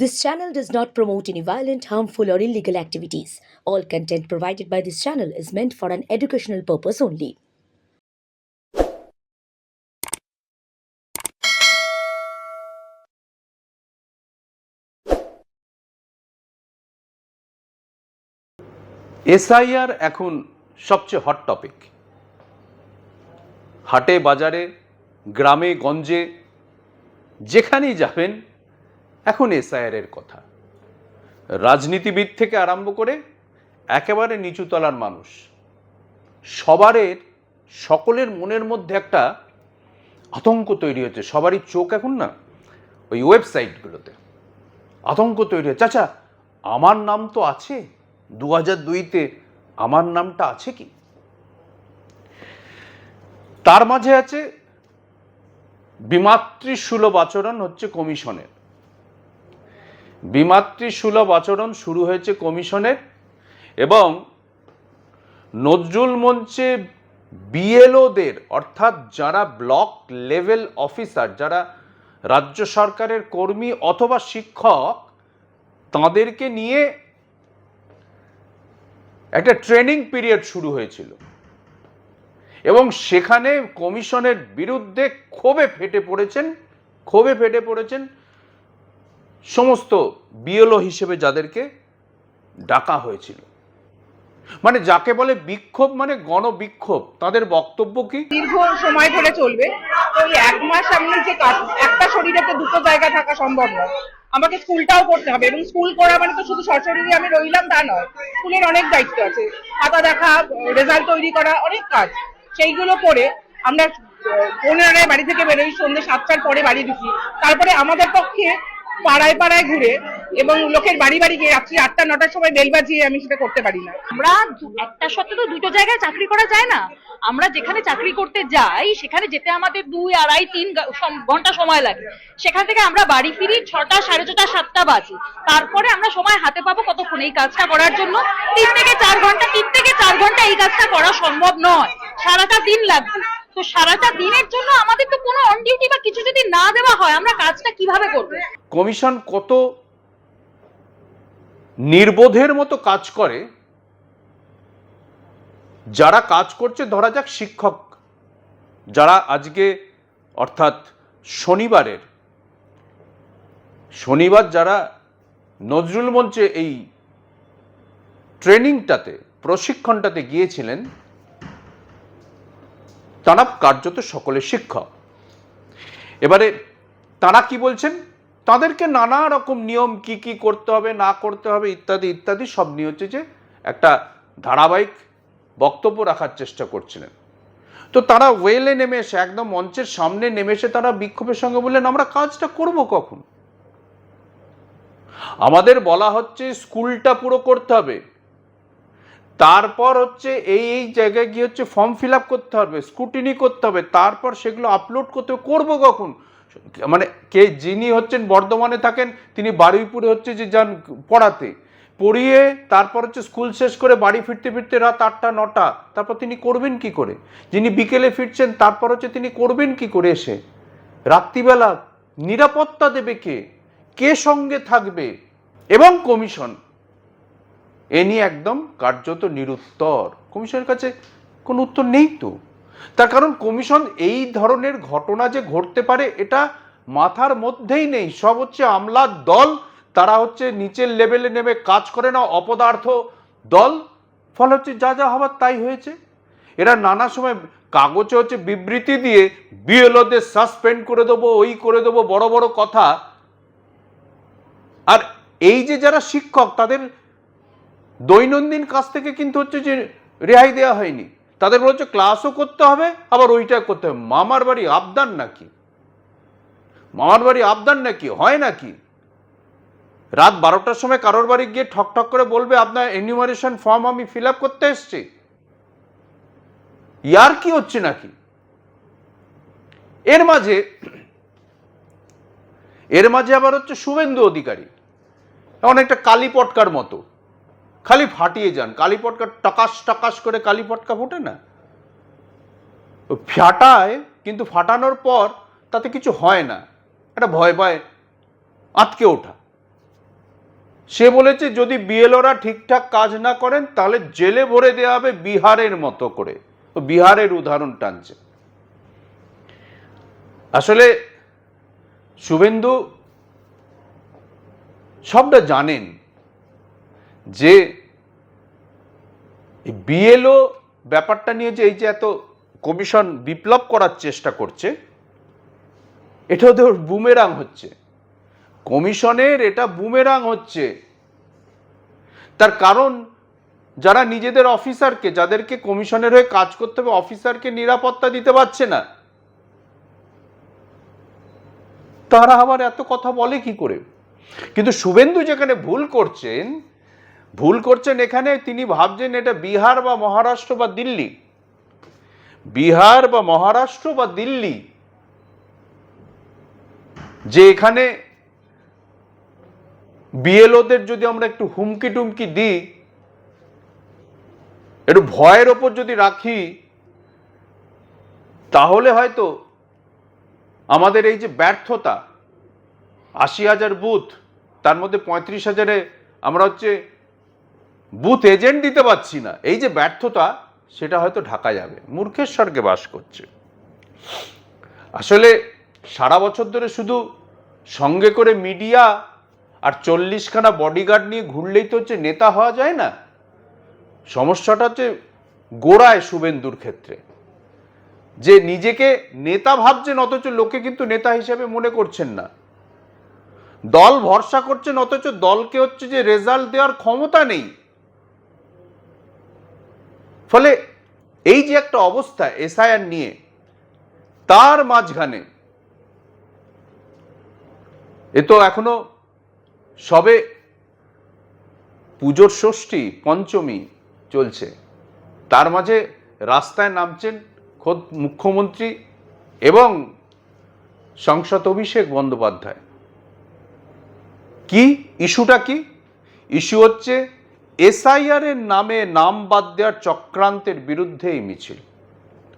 This channel does not promote any violent, harmful, or illegal activities. All content provided by this channel is meant for an educational purpose only. S I R এখন সবচেয়ে hot topic হাটে বাজারে গ্রামে গঞ্জে যেখানেই যাবেন এখন SIR এর কথা। রাজনীতিবিদ থেকে আরম্ভ করে একেবারে নিচুতলার মানুষ। সবারের, সকলের মনের মধ্যে একটা আতঙ্ক তৈরি হচ্ছে। সবারই চোখ এখন না ওই ওয়েবসাইটগুলোতে। আতঙ্ক তৈরি হচ্ছে। আচ্ছা আমার নাম তো আছে? দু হাজার দুইতে আমার নামটা আছে কি? তার মাঝে আছে বিমাতৃসুলভ আচরণ হচ্ছে কমিশনের। বিমাতৃসুলভ আচরণ শুরু হয়েছে কমিশনের এবং নজরুল মঞ্চে বিএলওদের, অর্থাৎ যারা ব্লক লেভেল অফিসার, যারা রাজ্য সরকারের কর্মী অথবা শিক্ষক, তাদেরকে নিয়ে একটা ট্রেনিং পিরিয়ড শুরু হয়েছিল। এবং সেখানে কমিশনের বিরুদ্ধে ক্ষোভে ফেটে পড়েছেন, ক্ষোভে ফেটে পড়েছেন সমস্ত বিএলও হিসেবে যাদেরকে ডাকা হয়েছিল। মানে যাকে বলে বিক্ষোভ মানে গণবিক্ষোভ, তাদের বক্তব্য কি? দীর্ঘ সময় ধরে চলবে। এই এক মাস আমি যে একটা শরীরে তো দুটো জায়গা থাকা সম্ভব নয়। আমাকে স্কুলটাও করতে হবে এবং স্কুল করা মানে তো শুধু সশরীরে আমি রইলাম তা নয়, স্কুলের অনেক দায়িত্ব আছে। খাতা দেখা রেজাল্ট তৈরি করা, অনেক কাজ। সেইগুলো করে আমরা পনেরোটায় বাড়ি থেকে বেরোই সন্ধ্যে সাতটার পরে বাড়ি ঢুকি। তারপরে আমাদের পক্ষে পাড়ায় পাড়ায় ঘুরে এবং লোকের বাড়ি বাড়ি গিয়ে রাত্রি আটটা, নটার সময় বেল বাজিয়ে আমি সেটা করতে পারি না। আমরা একটা সত্ত্বে তো দুটো জায়গায় চাকরি করা যায় না। আমরা যেখানে চাকরি করতে যাই, সেখানে যেতে আমাদের দুই, আড়াই, তিন ঘণ্টা সময় লাগে। সেখান থেকে আমরা বাড়ি ফিরি ছটা, সাড়ে ছটা, সাতটা বাজে। তারপরে আমরা সময় হাতে পাবো কতক্ষণ এই কাজটা করার জন্য। তিন থেকে চার ঘণ্টা, তিন থেকে চার ঘণ্টা এই কাজটা করা সম্ভব নয়। সারাটা দিন লাগবে। তো সারাটা দিনের জন্য আমাদের তো কোনো অন ডিউটি বা কিছু যদি না দেওয়া হয়, আমরা কাজটা কীভাবে করব? কমিশন কত নির্বোধের মতো কাজ করে, যারা কাজ করছে, ধরা যাক শিক্ষক, যারা আজকে অর্থাৎ শনিবারের, শনিবার যারা নজরুল মঞ্চে এই ট্রেনিংটাতে প্রশিক্ষণটাতে গিয়েছিলেন তারা কার্যত সকলের শিক্ষক। এবারে তারা কি বলছেন? তাদেরকে নানা রকম নিয়ম কি কি করতে হবে, না করতে হবে, ইত্যাদি ইত্যাদি সব নিয়ে হচ্ছে যে একটা ধারাবাহিক বক্তব্য রাখার চেষ্টা করছিলেন। তো তারা ওয়েলে নেমে এসে, একদম মঞ্চের সামনে নেমে এসে তারা বিক্ষোভের সঙ্গে বললেন, আমরা কাজটা করব কখন? আমাদের বলা হচ্ছে, স্কুলটা পুরো করতে হবে। তারপর হচ্ছে এই এই জায়গায় গিয়ে হচ্ছে ফর্ম ফিল আপ করতে হবে স্কুটিনি করতে হবে, তারপর সেগুলো আপলোড করতে করব কখন? মানে কে, যিনি হচ্ছেন বর্ধমানে থাকেন, তিনি বারুইপুরে হচ্ছে যে যান পড়াতে, পড়িয়ে তারপর হচ্ছে স্কুল শেষ করে বাড়ি ফিরতে ফিরতে রাত আটটা, নটা, তারপর তিনি করবেন কি করে? যিনি বিকেলে ফিরছেন, তারপর হচ্ছে তিনি করবেন কি করে এসে? রাত্রিবেলা নিরাপত্তা দেবে কে? কে সঙ্গে থাকবে? এবং কমিশন। এ নিয়ে একদম কার্যত নিরুত্তর। কমিশনের কাছে কোনো উত্তর নেই তো। তার কারণ কমিশন এই ধরনের ঘটনা যে ঘটতে পারে, এটা মাথার মধ্যেই নেই। সব হচ্ছে আমলার দল, তারা হচ্ছে নিচের লেভেলে নেমে কাজ করে না, অপদার্থ দল। ফলে হচ্ছে যা যা হবার তাই হয়েছে। এরা নানা সময় কাগজে হচ্ছে বিবৃতি দিয়ে বিএলওদের সাসপেন্ড করে দেবো, ওই করে দেবো, বড় বড় কথা। আর এই যে যারা শিক্ষক, তাদের দৈনন্দিন কাজ থেকে কিন্তু হচ্ছে যে রেহাই দেওয়া হয়নি। তাদের বলছে ক্লাসও করতে হবে, আবার ওইটা করতে হবে। মামার বাড়ি আবদান নাকি? মামার বাড়ি আবদান নাকি? হয় নাকি? রাত বারোটার সময় কারোর বাড়ি গিয়ে ঠক ঠক করে বলবে, আপনার এনিউমারেশন ফর্ম আমি ফিল আপ করতে এসছি। ইয়ার কি হচ্ছে নাকি? এর মাঝে এর মাঝে আবার হচ্ছে শুভেন্দু অধিকারী। এমন একটা কালী পটকার মতো। খালি ফাটিয়ে যান। কালী পটকা টাকাস টাকাস করে কালী পটকা ফোটে না। ফাটায় কিন্তু ফাটানোর পর তাতে কিছু হয় না। একটা ভয় ভয় আটকে ওঠা। সে বলেছে, যদি বিএলওরা ঠিকঠাক কাজ না করেন, তাহলে জেলে ভরে দেওয়া হবে বিহারের মতো করে। বিহারের উদাহরণ টানছে। আসলে শুভেন্দু সবটা জানেন। যে বিএলও ব্যাপারটা নিয়ে যে এই যে এত কমিশন বিপ্লব করার চেষ্টা করছে এটা ওদের বুমেরাং হচ্ছে। কমিশনের এটা বুমেরাং হচ্ছে। তার কারণ যারা নিজেদের অফিসারকে, যাদেরকে কমিশনের হয়ে কাজ করতে হবে, অফিসারকে নিরাপত্তা দিতে পারছে না, তারা আবার এত কথা বলে কি করে? কিন্তু শুভেন্দু যেখানে ভুল করছেন ভুল করছেন এখানে, তিনি ভাবছেন এটা বিহার বা মহারাষ্ট্র বা দিল্লি। বিহার বা মহারাষ্ট্র বা দিল্লি। যে এখানে বিএলওদের যদি আমরা একটু হুমকি টুমকি দিই, একটু ভয়ের ওপর যদি রাখি, তাহলে হয়তো আমাদের এই যে ব্যর্থতা, আশি হাজার বুথ, তার মধ্যে পঁয়ত্রিশ হাজারে আমরা হচ্ছে বুথ এজেন্ট দিতে পারছি না। এই যে ব্যর্থতা, সেটা হয়তো ঢাকা যাবে। মূর্খের স্বর্গে বাস করছে। আসলে সারা বছর ধরে শুধু সঙ্গে করে মিডিয়া আর চল্লিশখানা বডিগার্ড নিয়ে ঘুরলেই তো হচ্ছে নেতা হওয়া যায় না। সমস্যাটা হচ্ছে গোড়ায় শুভেন্দুর ক্ষেত্রে। যে নিজেকে নেতা ভাবছেন, অথচ লোকে কিন্তু নেতা হিসেবে মনে করছেন না। দল ভরসা করছেন, অথচ দলকে হচ্ছে যে রেজাল্ট দেওয়ার ক্ষমতা নেই। ফলে এই যে একটা অবস্থা এসআইআর নিয়ে, তার মাঝখানে এ তো এখনও সবে পুজোর ষষ্ঠী, পঞ্চমী চলছে। তার মাঝে রাস্তায় নামছেন খোদ মুখ্যমন্ত্রী এবং সংসদ অভিষেক বন্দ্যোপাধ্যায়। কি? ইস্যুটা কি? ইস্যু হচ্ছে এসআইআর এর নামে নাম বাদ দেওয়ার চক্রান্তের বিরুদ্ধে এই মিছিল।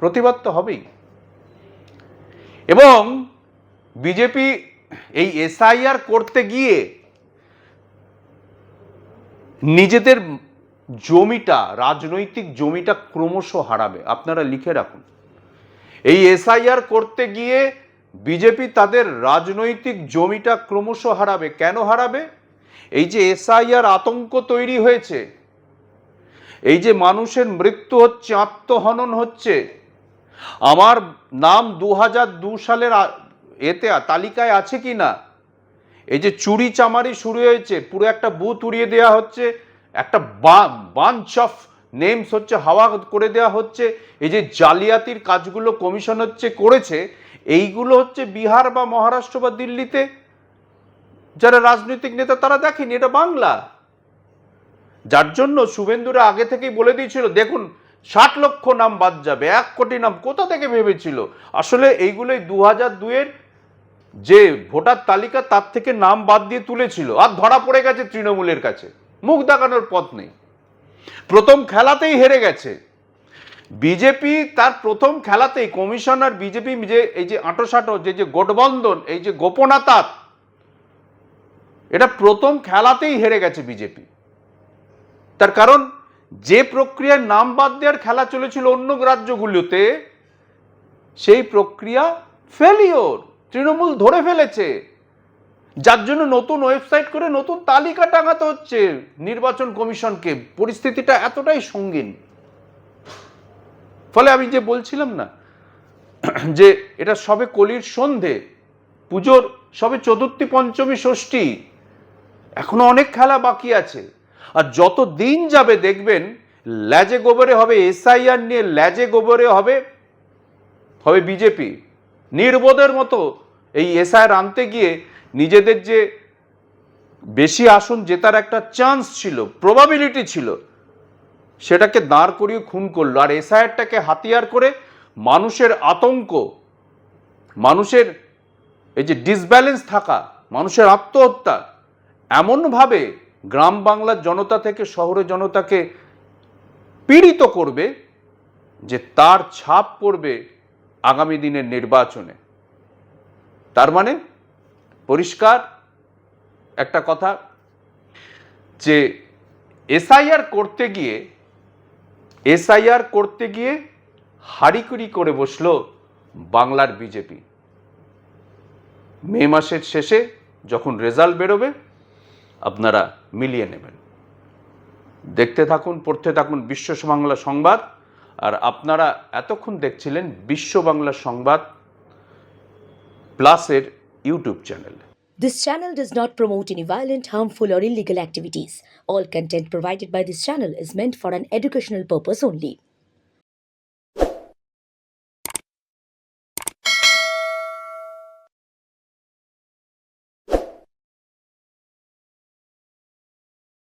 প্রতিবাদ তো হবেই। এবং বিজেপি এই এসআইআর করতে গিয়ে নিজেদের জমিটা, রাজনৈতিক জমিটা ক্রমশ হারাবে। আপনারা লিখে রাখুন। এই এসআইআর করতে গিয়ে বিজেপি তাদের রাজনৈতিক জমিটা ক্রমশ হারাবে। কেন হারাবে? এই যে এসআইআর আতঙ্ক তৈরি হয়েছে, এই যে মানুষের মৃত্যু হচ্ছে, আত্মহনন হচ্ছে, আমার নাম দু হাজার দু সালের এতে তালিকায় আছে কি না? এই যে চুরি চামারি শুরু হয়েছে, পুরো একটা বুথ উড়িয়ে দেওয়া হচ্ছে, একটা বাঞ্চ অফ নেমস হচ্ছে, হাওয়া করে দেওয়া হচ্ছে, এই যে জালিয়াতির কাজগুলো কমিশন হচ্ছে করেছে, এইগুলো হচ্ছে বিহার বা মহারাষ্ট্র বা দিল্লিতে যারা রাজনৈতিক নেতা, তারা দেখেনি, এটা বাংলা। যার জন্য শুভেন্দুরা আগে থেকেই বলে দিয়েছিল, দেখুন, ষাট লক্ষ নাম বাদ যাবে, এক কোটি নাম কোথা থেকে ভেবেছিল? আসলে এইগুলোই দু হাজার দুয়ের যে ভোটার তালিকা, তার থেকে নাম বাদ দিয়ে তুলেছিল, আর ধরা পড়ে গেছে তৃণমূলের কাছে। মুখ দেখানোর পথ নেই। প্রথম খেলাতেই হেরে গেছে। বিজেপি তার প্রথম খেলাতেই কমিশনার, বিজেপি যে, এই যে আঁটোসাঁটো, যে যে গোটবন্ধন, এই যে গোপনাতাত এটা প্রথম খেলাতেই হেরে গেছে বিজেপি। তার কারণ, যে প্রক্রিয়ায় নাম বাদ দেওয়ার খেলা চলেছিল অন্য রাজ্যগুলোতে, সেই প্রক্রিয়া ফেলিওর তৃণমূল ধরে ফেলেছে। যার জন্য নতুন ওয়েবসাইট করে নতুন তালিকা টাঙাতে হচ্ছে নির্বাচন কমিশনকে। পরিস্থিতিটা এতটাই সঙ্গীন। ফলে আমি যে বলছিলাম না, যে এটা সবে কলির সন্ধে, পুজোর সবে চতুর্থী, পঞ্চমী, ষষ্ঠী এখনও অনেক খেলা বাকি আছে। আর যত দিন যাবে দেখবেন, ল্যাজে গোবরে হবে এসআইআর নিয়ে ল্যাজে গোবরে হবে হবে বিজেপি। নির্বোধের মতো এই এসআইআর আনতে গিয়ে নিজেদের যে বেশি আসন জেতার একটা চান্স ছিল প্রবাবিলিটি ছিল, সেটাকে দাঁড় করিয়ে খুন করল। আর এসআইআরটাকে হাতিয়ার করে মানুষের আতঙ্ক, মানুষের এই যে ডিসব্যালেন্স থাকা, মানুষের আত্মহত্যা এমনভাবে গ্রাম বাংলার জনতা থেকে শহরের জনতাকে পীড়িত করবে যে তার ছাপ পড়বে আগামী দিনের নির্বাচনে। তার মানে পরিষ্কার একটা কথা যে এসআইআর করতে গিয়ে, এসআইআর করতে গিয়ে হারিকুড়ি করে বসল বাংলার বিজেপি। মে মাসের শেষে যখন রেজাল্ট বেরোবে আপনারা মিলিয়ে নেবেন দেখতে থাকুন পড়তে থাকুন বিশ্ব বাংলা সংবাদ আর আপনারা এতক্ষণ দেখছিলেন বিশ্ব বাংলা সংবাদ প্লাসের YouTube channel This channel does not promote any violent, harmful, or illegal activities. All content provided by this channel is meant for an educational purpose only.